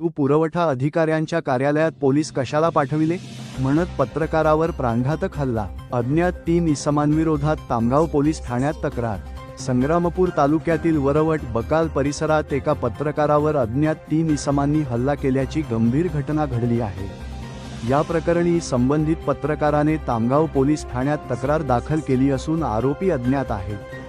तू पुरवठा अधिकाऱ्यांच्या कार्यालयात पोलीस कशाला पाठविले? म्हणत पत्रकारावर प्राणघातक हल्ला. अज्ञात तीन इसमांविरोधात तामगाव पोलीस ठाण्यात तक्रार. संग्रामपूर तालुक्यातील वरवट बकाल परिसरात एका पत्रकारावर अज्ञात तीन इसमांनी हल्ला केल्याची गंभीर घटना घडली आहे. या प्रकरणी संबंधित पत्रकाराने तामगाव पोलीस ठाण्यात तक्रार दाखल केली असून आरोपी अज्ञात आहेत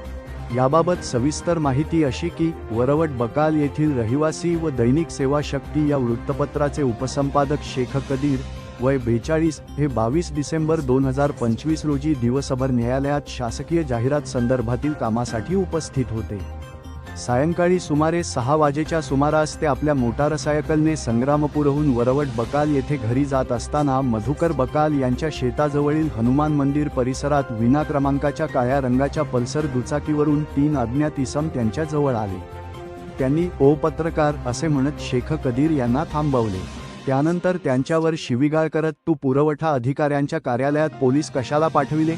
याबाबत सविस्तर माहिती अशी की वरवट बकाल येथील रहिवासी व दैनिक सेवा शक्ती या वृत्तपत्राचे उपसंपादक शेख कदीर वय बेचाळीस हे बावीस डिसेंबर दोन हजार पंचवीस रोजी दिवसभर न्यायालयात शासकीय जाहिरात संदर्भातील कामासाठी उपस्थित होते. सायंकाळी सुमारे सहा वाजेच्या सुमारास ते आपल्या मोटारसायकलने संग्रामपूरहून वरवट बकाल येथे घरी जात असताना मधुकर बकाल यांच्या शेताजवळील हनुमान मंदिर परिसरात विना क्रमांकाच्या काळ्या रंगाच्या पल्सर दुचाकीवरून तीन अज्ञात इसम त्यांच्याजवळ आले. त्यांनी ओ पत्रकार असे म्हणत शेख कदीर यांना थांबवले. त्यानंतर त्यांच्यावर शिवीगाळ करत तू पुरवठा अधिकाऱ्यांच्या कार्यालयात पोलीस कशाला पाठविले?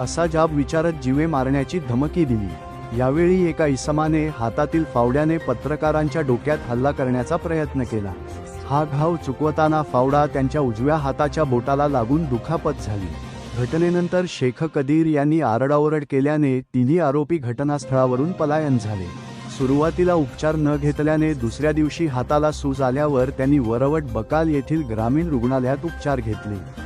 असा जाब विचारत जीवे मारण्याची धमकी दिली. यावेळी एका इसमाने हातातील फावड्याने पत्रकारांच्या डोक्यात हल्ला करण्याचा प्रयत्न केला. हा घाव चुकवताना फावडा त्यांच्या उजव्या हाताच्या बोटाला लागून दुखापत झाली. घटनेनंतर शेख कदीर यांनी आरडाओरड केल्याने तिन्ही आरोपी घटनास्थळावरून पलायन झाले. सुरुवातीला उपचार न घेतल्याने दुसऱ्या दिवशी हाताला सूज आल्यावर त्यांनी वरवट बकाल येथील ग्रामीण रुग्णालयात उपचार घेतले.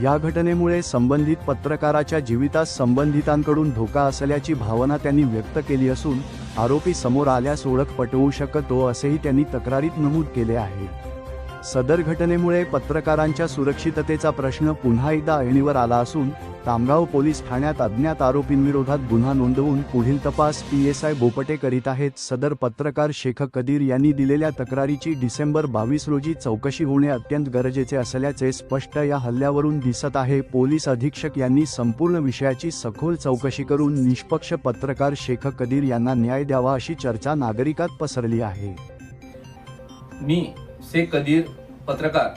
या घटनेमुळे संबंधित पत्रकाराच्या जीवितास संबंधितांकडून धोका असल्याची भावना त्यांनी व्यक्त केली असून आरोपी समोर आल्यास ओळख पटवू शकतो असेही त्यांनी तक्रारीत नमूद केले आहे. सदर घटनेमुळे पत्रकारांच्या सुरक्षिततेचा प्रश्न पुन्हा एकदा ऐणीवर आला असून तामगाव पोलीस ठाण्यात अज्ञात आरोपींविरोधात गुन्हा नोंदवून पुढील तपास पी एस आय बोपटे करीत आहेत. सदर पत्रकार शेख कदीर यांनी दिलेल्या तक्रारीची डिसेंबर बावीस रोजी चौकशी होणे अत्यंत गरजेचे असल्याचे स्पष्ट या हल्ल्यावरून दिसत आहे. पोलीस अधीक्षक यांनी संपूर्ण विषयाची सखोल चौकशी करून निष्पक्ष पत्रकार शेख कदीर यांना न्याय द्यावा अशी चर्चा नागरिकात पसरली आहे. मी शेख कदीर पत्रकार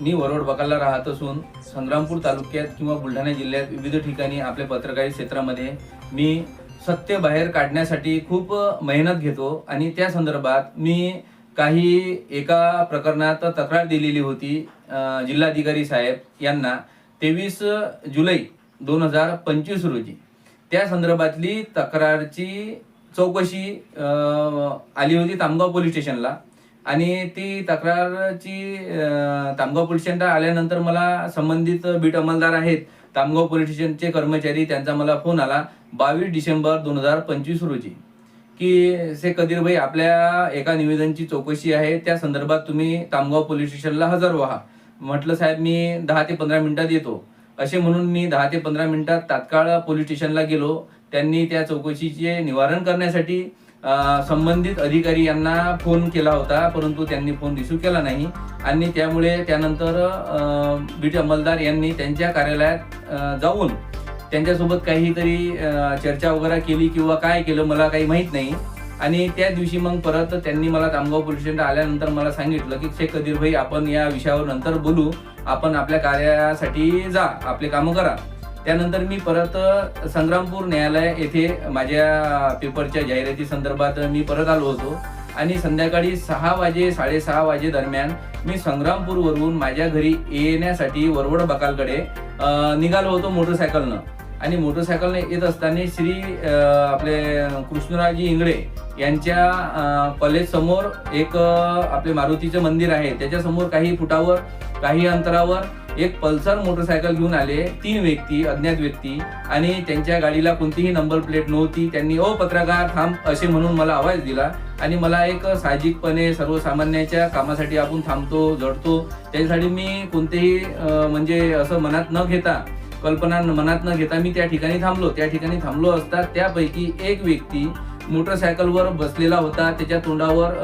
मी वरोड बकालला राहत असून संग्रामपूर तालुक्यात किंवा बुलढाणा जिल्ह्यात विविध ठिकाणी आपल्या पत्रकारी क्षेत्रामध्ये मी सत्य बाहेर काढण्यासाठी खूप मेहनत घेतो आणि त्या संदर्भात मी काही एका प्रकरणात तक्रार दिलेली होती जिल्हाधिकारी साहेब यांना तेवीस जुलै दोन हजार पंचवीस रोजी. त्या संदर्भातली तक्रारची चौकशी आली होती तामगाव पोलीस स्टेशनला. आणि ती तक्रारची तामगाव पोलीस स्टेशनला आल्यानंतर मला संबंधित बीट अंमलदार आहेत तामगाव पोलीस स्टेशनचे कर्मचारी त्यांचा मला फोन आला बावीस डिसेंबर दोन हजार पंचवीस रोजी की से कदीर भाई आपल्या एका निवेदनची चौकशी आहे त्या संदर्भात तुम्ही तामगाव पोलीस स्टेशनला हजर व्हा. म्हटलं साहेब मी दहा ते पंधरा मिनिटात येतो. असे म्हणून मी दहा ते पंधरा मिनिटात तात्काळ पोलीस स्टेशनला गेलो. त्यांनी त्या चौकशीचे निवारण करण्यासाठी संबंधित अधिकारी यांना फोन केला होता परंतु त्यांनी फोन रिसिव्ह केला नाही. आणि त्यामुळे त्यानंतर बी बीट अंमलदार यांनी त्यांच्या कार्यालयात जाऊन त्यांच्यासोबत काहीतरी चर्चा वगैरे केली किंवा काय केलं मला काही माहीत नाही. आणि त्या दिवशी मग परत त्यांनी मला तामगाव पोलीस आल्यानंतर मला सांगितलं की शेख कदीर भाई आपण या विषयावर नंतर बोलू. आपण आपल्या कार्यासाठी जा आपले कामं करा. त्यानंतर मी परत संग्रामपूर न्यायालय येथे माझ्या पेपरच्या जाहिराती संदर्भात मी परत आलो होतो. आणि संध्याकाळी सहा वाजे साडेसहा वाजे दरम्यान मी संग्रामपूरवरून माझ्या घरी येण्यासाठी वरवड बकालकडे निघालो होतो मोटरसायकलनं. आणि मोटरसायकलने येत असताना श्री आपले कृष्णराजी इंगळे यांच्या कॉलेजसमोर कॉलेज समोर एक आपले मारुतीचं मंदिर आहे. त्याच्यासमोर काही फुटावर काही अंतरावर एक पल्सर मोटरसायकल घेऊन आले. तीन व्यक्ती अज्ञात व्यक्ती आणि त्यांच्या गाडीला कोणतीही नंबर प्लेट नव्हती. त्यांनी ओ पत्रकार थांब असे म्हणून मला आवाज दिला. आणि मला एक साहजिकपणे सर्वसामान्याच्या कामासाठी आपण थांबतो जडतो त्याच्यासाठी मी कोणतेही म्हणजे असं मनात न घेता कल्पना मनात न घेता मी त्या ठिकाणी थांबलो. त्या ठिकाणी थांबलो असता त्यापैकी एक व्यक्ती मोटरसायकलवर बसलेला होता. त्याच्या तोंडावर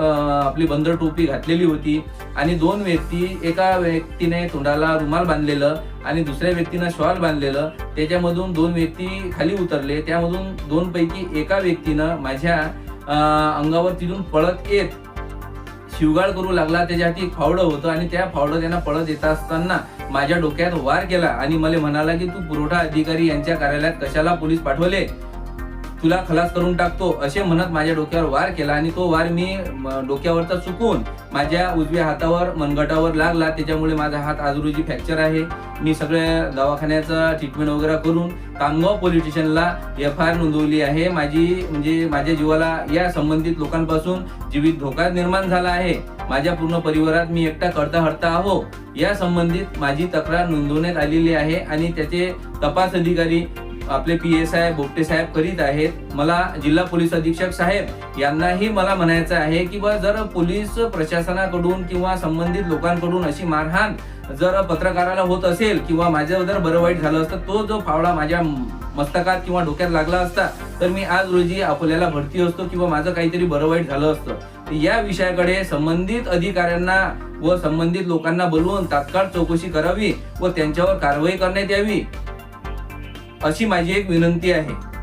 आपली बंदर टोपी घातलेली होती. आणि दोन व्यक्ती एका व्यक्तीने तोंडाला रुमाल बांधलेलं आणि दुसऱ्या व्यक्तीनं शॉल बांधलेलं. त्याच्यामधून दोन व्यक्ती खाली उतरले. त्यामधून दोनपैकी एका व्यक्तीनं माझ्या अंगावर तिथून पळत येत शिवगाळ करू लागला. त्याच्या हाती एक फावडं होतं आणि त्या फावडं त्यांना पळत येत असताना माझ्या डोक्यात वार केला आणि मला म्हणाला की तू पुरवठा अधिकारी यांच्या कार्यालयात कशाला पोलीस पाठवले? तुला खलास करून टाकतो असे म्हणत माझ्या डोक्यावर वार केला आणि तो वार मी डोक्यावरचा चुकून माझ्या उजव्या हातावर मनगटावर लागला. त्याच्यामुळे माझा हात आजरोजी फ्रॅक्चर आहे. मी सगळ्या दवाखान्याचं ट्रीटमेंट वगैरे करून कामगाव पोलीस स्टेशनला एफ आय आर नोंदवली आहे. माझी म्हणजे माझ्या जीवाला या संबंधित लोकांपासून जीवित धोका निर्माण झाला आहे. माझ्या पूर्ण परिवारात मी एकटा करता हरता आहो. या संबंधित माझी तक्रार नोंदवण्यात आलेली आहे आणि त्याचे तपास अधिकारी आपले पी ए साहेब बोपटे साहेब करीत आहेत. मला जिल्हा पोलीस अधीक्षक साहेब यांनाही मला म्हणायचं आहे की बा जर पोलीस प्रशासनाकडून किंवा संबंधित लोकांकडून अशी मारहाण जर पत्रकाराला होत असेल किंवा माझ्या जर बरं वाईट झालं असतं तो जो फावडा माझ्या मस्तकात किंवा डोक्यात लागला असता तर मी आज रोजी अकोल्याला भरती असतो किंवा माझं काहीतरी बरं वाईट झालं असतं. या विषयाकडे संबंधित अधिकाऱ्यांना व संबंधित लोकांना बोलवून तात्काळ चौकशी करावी व त्यांच्यावर कारवाई करण्यात यावी. अशी माझी एक विनंती आहे.